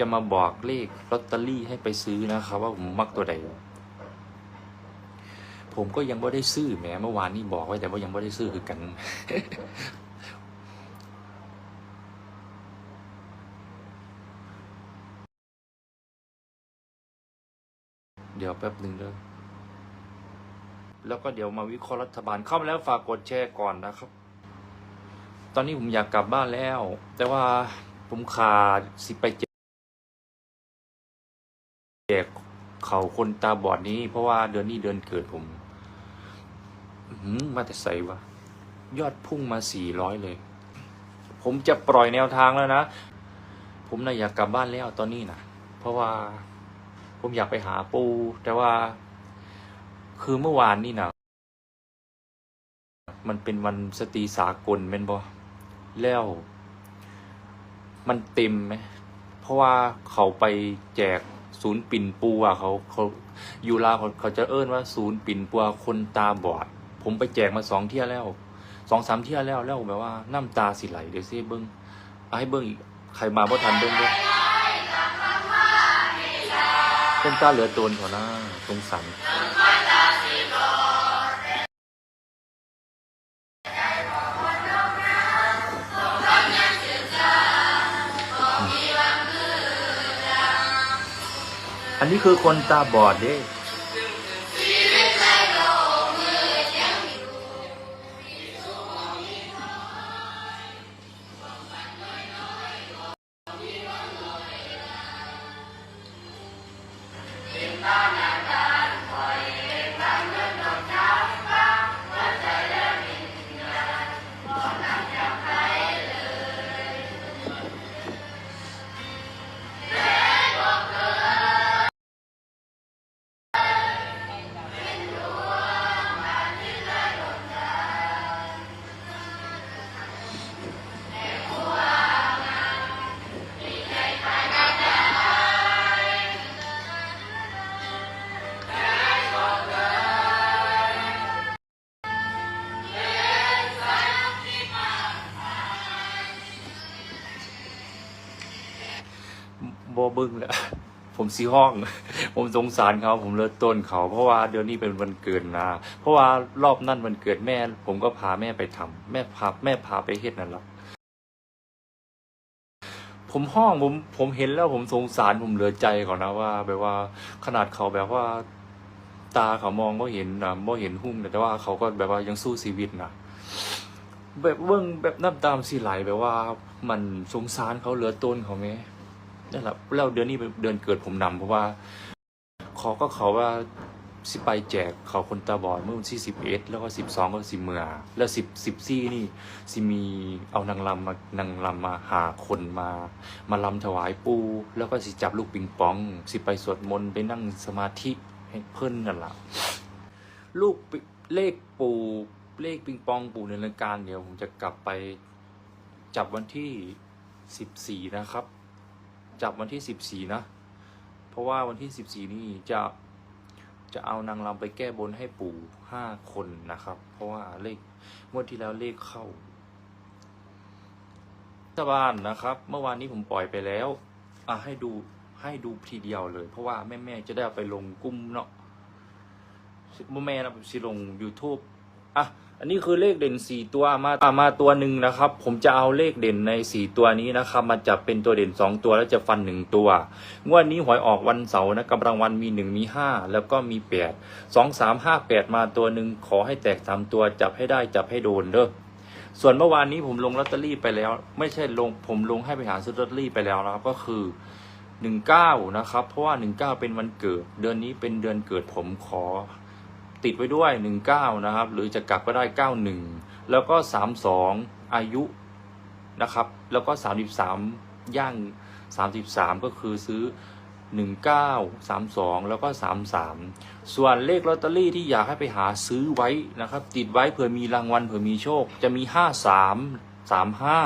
จะมาบอกเลขลอตเตอรี่ให้ไปซื้อนะครับ ว่าผมมักตัวใด ผมก็ยังไม่ได้ซื้อแหมเมื่อวานนี้บอกไว้แต่ว่ายังไม่ได้ซื้อคือกัน เดี๋ยวแป๊บหนึ่งเด้อแล้วก็เดี๋ยวมาวิเคราะห์รัฐบาลเข้ามาแล้วฝากกดแชร์ก่อนนะครับ ตอนนี้ผมอยากกลับบ้านแล้ว แต่ว่าผมขาดสิไปแจ เขาคนตาบอดนี้ เพราะว่าเดือนนี้เดือนเกิดผมหือมาแต่ใส่วะยอดพุ่งมาสี่ร้อยเลย ผมจะปล่อยแนวทางแล้วนะ ผมน่ะอยากกลับบ้านแล้วตอนนี้นะเพราะว่า ผมอยากไปหาปู แต่ว่า คือเมื่อวานนี่นะมันเป็นวันสตรีสากลแม่นบอแล้ว มันเต็มไหมเพราะว่าเขาไปแจก ศูนย์ปิ่นปูอะเขาเขาอยู่ลาวเขาเขาจะเอิ้นว่าศูนย์ปิ่นปัวคนตาบอด ผมไปแจกมาสองเที่ยแล้วสองสามเที่ยแล้วแล้วแบบว่าน้ำตาสิไหลเดี๋ยวซิเบิ้งเอาให้เบิ้งอีกใครมาบ่ทันเบิ้งเบิ้งเป็นตาเหลือโตนเขาหน้าสงสาร อันนี้คือคนตาบอดเด้ บอบึ้งแหละผมซีห้อง ผมสงสารเขาผมเลิศต้นเขา เพราะว่าเดือนนี้เป็นวันเกิดนะ เพราะว่ารอบนั่นวันเกิดแม่ ผมก็พาแม่ไปทำแม่พาแม่พาไปเฮ็ดนั่นแหละผมห้องผมผมเห็นแล้วผมสงสารผมเหลือใจเขานะว่าแบบว่าขนาดเขาแบบว่า ตาเขามองก็เห็นนะบ่เห็นหุ้มแต่ว่าเขาก็แบบว่ายังสู้ชีวิตนะแบบเบิ่งแบบน้ำตามสีไหลแบบว่า มันสงสารเขาเหลือต้นเขาไหม นั่นแหละแล้วเดือนนี้เป็นเดือนเกิดผมนำเพราะว่าขอก็เขาว่าสิไปแจกเขาคนตาบอดเมื่อวันที่สิบเอ็ดแล้วก็สิบสองก็สิเมือแล้วสิบสิบซี่นี่สิมีเอานางลำมานางลำมาหาคนมา มาลำถวายปูแล้วก็สิจับลูกปิงปอง สิไปสวดมนต์ไปนั่งสมาธิให้เพิ่นนั่นแหละลูกเลขปูเลขปิงปองปูในรายการเดี๋ยวผมจะกลับไปจับวันที่สิบสี่นะครับ จับวันที่สิบสี่นะ เพราะว่าวันที่สิบสี่นี่จะจะเอานางรำไปแก้บนให้ปู่ห้าคนนะครับ เพราะว่าเลขงวดที่แล้วเลขเข้ารัฐบาลนะครับ เมื่อวานนี้ผมปล่อยไปแล้วอะให้ดูให้ดูทีเดียวเลย เพราะว่าแม่ๆจะได้เอาไปลงกลุ่มเนาะแม่นะสิลง YouTube อะ อันนี้คือเลขเด่นสี่ตัวมามาตัวหนึ่งนะครับ ผมจะเอาเลขเด่นในสี่ตัวนี้นะครับมาจับเป็นตัวเด่นสองตัวแล้วจะฟันหนึ่งตัว งวดนี้หวยออกวันเสาร์นะกำลังวันมีหนึ่งมีห้าแล้วก็มีแปดสองสามาตัวหนึ่งขอให้แตกสามตัวจับให้ได้จับให้โดนเด้อส่วนเมื่อวานนี้ผมลงลอตเตอรี่ไปแล้ว ไม่ใช่ลงผมลงให้ไปหาซื้อลอตเตอรี่ไปแล้วนะครับก็คือหนึ่งเก้านะครับ เพราะว่าหนึ่งเก้าเป็นวันเกิด เดือนนี้เป็นเดือนเกิดผมขอ ติดไว้ด้วยหนึ่งเก้านะครับ หรือจะกลับก็ได้เก้าหนึ่งแล้วก็สามสองอายุนะครับ แล้วก็สามสิบสามย่างสามสิบสามก็คือซื้อหนึ่งเก้าสามสองแล้วก็สามสามส่วนเลขลอตเตอรี่ที่อยากให้ไปหาซื้อไว้นะครับ ติดไว้เผื่อมีรางวัลเผื่อมีโชค จะมีห้าสามสามห้า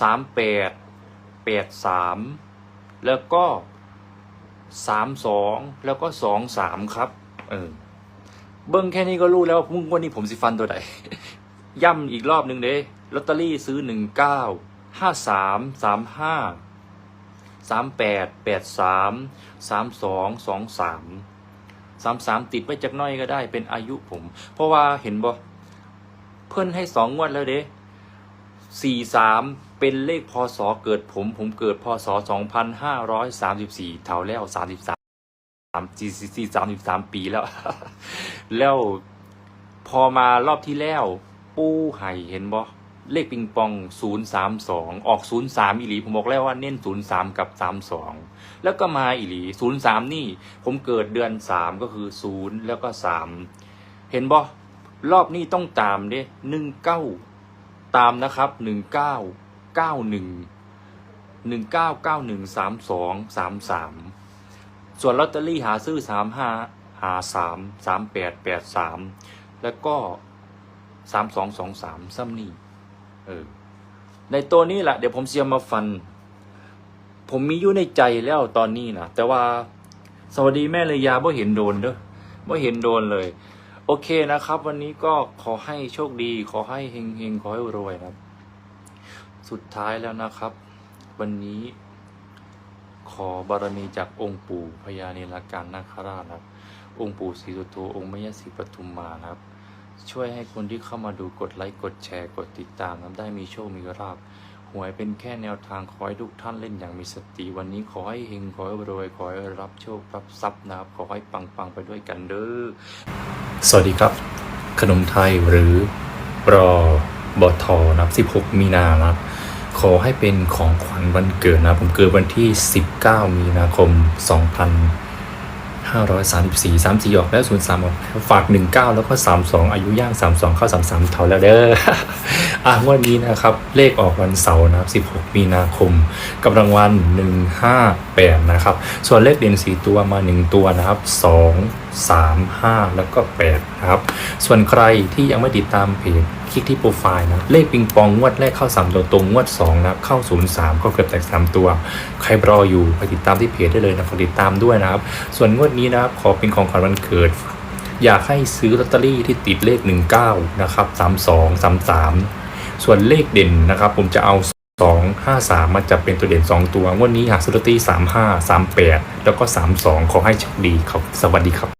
สามแปดแปดสามแล้วก็สามสองแล้วก็สองสามครับ เออ เบิ้งแค่นี้ก็รู้แล้วว่าพุ่งวันนี้ผมสิฟันตัวไหนย่ำอีกรอบหนึ่งเด้ลอตเตอรี่ซื้อหนึ่งเก้าห้าสามสามห้าสามแปดแปดสามสามสองสองสามสามสามติดไว้จักน้อยก็ได้เป็นอายุผม เพราะว่าเห็นบ่เพิ่นให้สองงวดแล้วเด้สี่สามเป็นเลขพศเกิดผม ผมเกิดพศสองพันห้าร้อยสามสิบสี่เท่าแล้วสามสิบสามามจีซีสามสิบสามปีแล้ว แล้วพอมารอบที่แล้ว ปูไห่เห็นบ่เลขปิงปองศูนย์สามสองออกศูนย์สามอิหรีผมบอกแล้วว่าเน้นศูนย์สามกับสามสองแล้วก็มาอิหรีศูนย์สามนี่ ผมเกิดเดือนสามก็คือศูนย์แล้วก็สามเห็นบ่รอบนี้ต้องตามเด้หนึ่งเก้าตามนะครับหนึ่งเก้าเก้าหนึ่งหนึ่งเก้าเก้าหนึ่งสามสองสามสาม ส่วนลอตเตอรี่หาซื้อสามห้าหาสามสามแปดแปดสามแล้วก็สามสองสองสามซ้ำนี่เออในตัวนี้แหละเดี๋ยวผมเสียมาฟัน ผมมีอยู่ในใจแล้วตอนนี้นะแต่ว่าสวัสดีแม่เลยยาบ่เห็นโดนเด้อบ่เห็นโดนเลย โอเคนะครับ วันนี้ก็ขอให้โชคดี ขอให้เฮงเฮงขอให้รวยนะครับ สุดท้ายแล้วนะครับ วันนี้ ขอบารมีจากองค์ปู่พญาเนรการนาคราชครับ องค์ปู่ศรีสุโธองค์แม่ย่าศรีปทุมมาครับ ช่วยให้คนที่เข้ามาดูกดไลค์กดแชร์กดติดตามนั้นได้มีโชคมีลาภหวยเป็นแค่แนวทางขอให้ทุกท่านเล่นอย่างมีสติวันนี้ขอให้เฮงขอให้รวยขอให้รับโชครับทรัพย์นะครับขอให้ปังปังไปด้วยกันเด้อสวัสดีครับ ขนมไทยหรือรอบอทอนะครับ16 มีนานะครับ ขอให้เป็นของขวัญวันเกิดนะ ผมเกิดวันที่ 19 มีนาคม 2534 34ออกแล้ว 03ออกฝาก 19 แล้วก็ 32 อายุย่าง 32 เข้า 33 เท่าแล้วเด้ออะวดนี้นะครับ เลขออกวันเสาร์นะครับ16 มีนาคมกับรางวัล 158 นะครับ ส่วนเลขเด่น 4 ตัวมา 1 ตัวนะครับ 2 3 5 แล้วก็ 8 นะครับ ส่วนใครที่ยังไม่ติดตามเพจ คลิกที่โปรไฟล์นะเลขปิงปองงวดแรกเข้า 3 ตัวตรงงวด2นะเข้า 03 ก็เกือบแตก 3 ตัว ใครรออยู่ไปติดตามที่เพจได้เลยนะฝากติดตามด้วยนะครับ ส่วนงวดนี้นะครับขอเป็นของขวัญวันเกิด อยากให้ซื้อลอตเตอรี่ที่ติดเลข 19 นะครับ32 33 ส่วนเลขเด่นนะครับ ผมจะเอา2 5 3มาจับเป็นตัวเด่น2ตัวงวดนี้หากซื้อลอตเตอรี่35 38แล้วก็32ขอให้โชคดีครับ สวัสดีครับ